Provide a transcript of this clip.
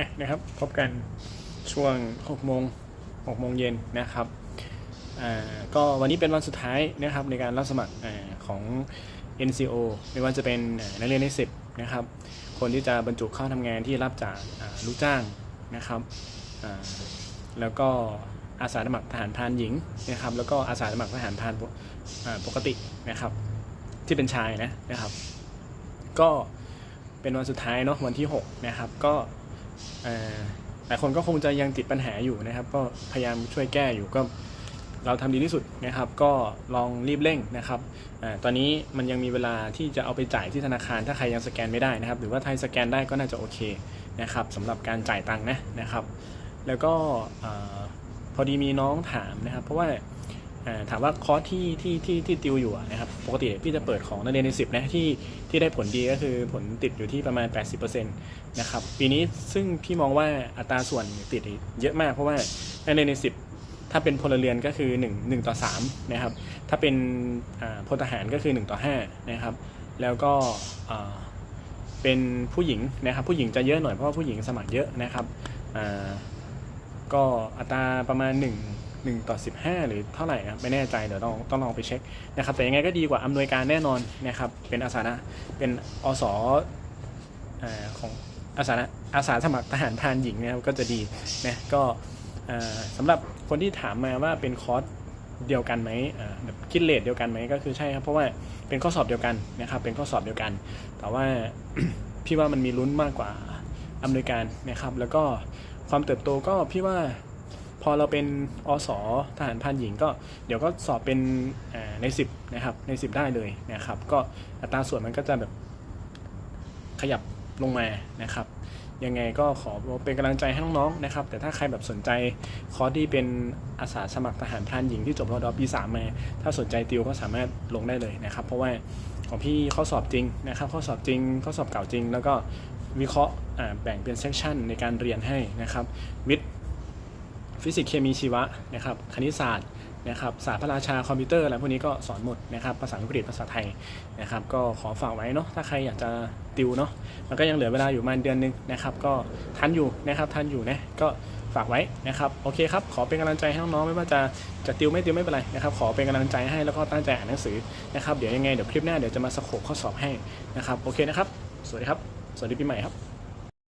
อะนะครับ พบกันช่วง6โมง6โมงเย็นนะครับก็วันนี้เป็นวันสุดท้ายนะครับในการรับสมัครอของ NCO ไม่ว่าจะเป็นนักเรียนในสิบนะครับ คนที่จะบรรจุเข้าทำงานที่รับจากลูกจ้างนะครับแล้วก็อาสาสมัครทหารพรานหญิงนะครับ แล้วก็อาสาสมัครทหารพรานปกอ่าปกตินะครับ ที่เป็นชายนะนะครับ ก็เป็นวันสุดท้ายเนาะวันที่6นะครับ ก็ หลายคนก็คงจะยังติดปัญหาอยู่นะครับ ก็พยายามช่วยแก้อยู่ก็เราทำดีที่สุดนะครับ ก็ลองรีบเร่งนะครับอตอนนี้มันยังมีเวลาที่จะเอาไปจ่ายที่ธนาคาร ถ้าใครยังสแกนไม่ได้นะครับ หรือว่าใครสแกนได้ก็น่าจะโอเคนะครับสำหรับการจ่ายตังค์นะนะครับ แล้วก็อพอดีมีน้องถามนะครับ เพราะว่า ถามว่าคอร์สที่ที่ที่ที่ติวอยู่นะครับปกติพี่จะเปิดของนักเรียนใน10นะที่ที่ได้ผลดีก็คือผลติดอยู่ที่ประมาณ 80%นะครับปีนี้ซึ่งพี่มองว่าอัตราส่วนติดเยอะมากเพราะว่านักเรียนใน10ถ้าเป็นพลเรือนก็คือ 1 1 ต่อ3นะครับถ้าเป็นอ่าพลทหารก็คือ 1 ต่อ5นะครับแล้วก็อ่าเป็นผู้หญิงนะครับผู้หญิงจะเยอะหน่อยเพราะว่าผู้หญิงสมัครเยอะนะครับอ่าก็อัตราประมาณ 1 1 ต่อ 15 หรือเท่าไหร่นะไม่แน่ใจเดี๋ยวต้องต้องลองไปเช็คนะครับแต่ยังไงก็ดีกว่าอำนวยการแน่นอนนะครับเป็นอาสานะเป็นอสอของอาสานะอาสาสมัครทหารพรานหญิงนะครับก็จะดีนะก็สำหรับคนที่ถามมาว่าเป็นคอร์สเดียวกันไหมแบบคิดเลทเดียวกันไหมก็คือใช่ครับเพราะว่าเป็นข้อสอบเดียวกันนะครับเป็นข้อสอบเดียวกัน แต่ว่าพี่ว่ามันมีลุ้นมากกว่าอำนวยการนะครับ แล้วก็ความเติบโตก็พี่ว่า พอเราเป็นอสทหารพรานหญิงก็เดี๋ยวก็สอบเป็นใน 10 นะครับ ใน 10 ได้เลยนะครับ ก็อัตราส่วนมันก็จะแบบขยับลงมานะครับ ยังไงก็ขอเป็นกำลังใจให้น้องๆนะครับ แต่ถ้าใครแบบสนใจคอร์สที่เป็นอาสาสมัครทหารพรานหญิงที่จบรอดอปีสามมา ถ้าสนใจติวก็สามารถลงได้เลยนะครับ เพราะว่าของพี่ข้อสอบจริงนะครับ ข้อสอบจริงข้อสอบเก่าจริง แล้วก็วิเคราะห์แบ่งเป็นเซสชันในการเรียนให้นะครับวิทย์ ฟิสิกส์เคมีชีวะนะครับคณิตศาสตร์นะครับศาสตร์พระราชาคอมพิวเตอร์อะไรพวกนี้ก็สอนหมดนะครับภาษาอังกฤษภาษาไทยนะครับก็ขอฝากไว้เนาะถ้าใครอยากจะติวเนาะมันก็ยังเหลือเวลาอยู่มาเดือนนึงนะครับก็ทันอยู่นะครับทันอยู่นะก็ฝากไว้นะครับโอเคครับขอเป็นกำลังใจให้น้องๆไม่ว่าจะจะติวไม่ติวไม่เป็นไรนะครับขอเป็นกำลังใจให้แล้วก็ตั้งใจอ่านหนังสือนะครับเดี๋ยวยังไงเดี๋ยวคลิปหน้าเดี๋ยวจะมาสโคปข้อสอบให้นะครับโอเคนะครับสวัสดีครับสวัสดีปีใหม่ครับ